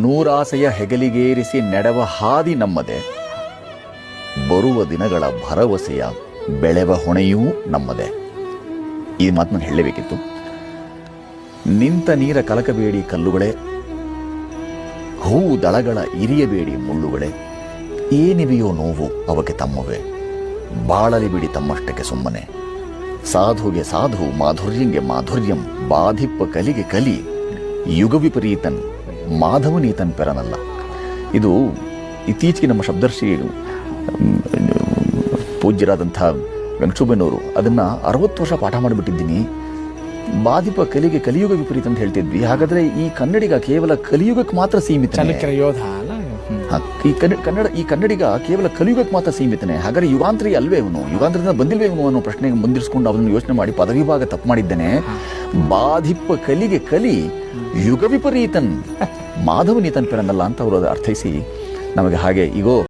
ನೂರಾಸೆಯ ಹೆಗಲಿಗೇರಿಸಿ ನೆಡವ ಹಾದಿ ನಮ್ಮದೆ. ಬರುವ ದಿನಗಳ ಭರವಸೆಯ ಬೆಳೆವ ಹೊಣೆಯೂ ನಮ್ಮದೆ. ಈ ಮಾತನ್ನು ಹೇಳಲೇಬೇಕಿತ್ತು ನಿಂತ ನೀರ ಕಲಕಬೇಡಿ ಕಲ್ಲುಗಳೇ. ಹೂ ದಳಗಳ ಇರಿಯಬೇಡಿ ಮುಳ್ಳುಗಳೇ. ಏನಿವೆಯೋ ನೋವು ಅವಕ್ಕೆ ತಮ್ಮವೇ. ಬಾಳಲಿ ಬಿಡಿ ತಮ್ಮಷ್ಟಕ್ಕೆ ಸುಮ್ಮನೆ. ಸಾಧುಗೆ ಸಾಧು, ಮಾಧುರ್ಯಂಗೆ ಮಾಧುರ್ಯಂ, ಬಾಧಿಪ್ಪ ಕಲಿಗೆ ಕಲಿ ಯುಗ ವಿಪರೀತನ್ ಮಾಧವನೀತನ್ ಪೆರನಲ್ಲ. ಇದು ಇತ್ತೀಚೆಗೆ ನಮ್ಮ ಶಬ್ದರ್ಶಿ ಪೂಜ್ಯರಾದಂಥ ವೆಂಕಟಸುಬ್ಬನವರು ಅದನ್ನು ಅರವತ್ತು ವರ್ಷ ಪಾಠ ಮಾಡಿಬಿಟ್ಟಿದ್ದೀನಿ. ಬಾಧಿಪ ಕಲಿಗೆ ಕಲಿಯುಗ ವಿಪರೀತ ಅಂತ ಹೇಳ್ತಿದ್ವಿ. ಹಾಗಾದರೆ ಈ ಕನ್ನಡಿಗ ಕೇವಲ ಕಲಿಯುಗಕ್ಕೆ ಮಾತ್ರ ಸೀಮಿತ ಯೋಧ ಈ ಕನ್ನಡ ಕನ್ನಡ ಈ ಕನ್ನಡಿಗ ಕೇವಲ ಕಲಿಯುಗಕ್ಕೆ ಮಾತ್ರ ಸೀಮಿತನೇ. ಹಾಗಾದ್ರೆ ಯುಗಾಂತರಿ ಅಲ್ವೇ ಇವನು? ಯುಗಾಂತರದಿಂದ ಬಂದಿಲ್ವೇ ಇವನು ಅನ್ನೋ ಪ್ರಶ್ನೆಗೆ ಮುಂದಿರಿಸ್ಕೊಂಡು ಅವನನ್ನು ಯೋಚನೆ ಮಾಡಿ ಪದವಿ ಭಾಗ ತಪ್ಪು ಮಾಡಿದ್ದೇನೆ. ಬಾಧಿಪ್ಪ ಕಲಿಗೆ ಕಲಿ ಯುಗ ವಿಪರೀತನ್ ಮಾಧವನೀತನ್ ಪೆರನಲ್ಲ ಅಂತ ಅವರು ಅರ್ಥೈಸಿ ನಮಗೆ ಹಾಗೆ ಈಗೋ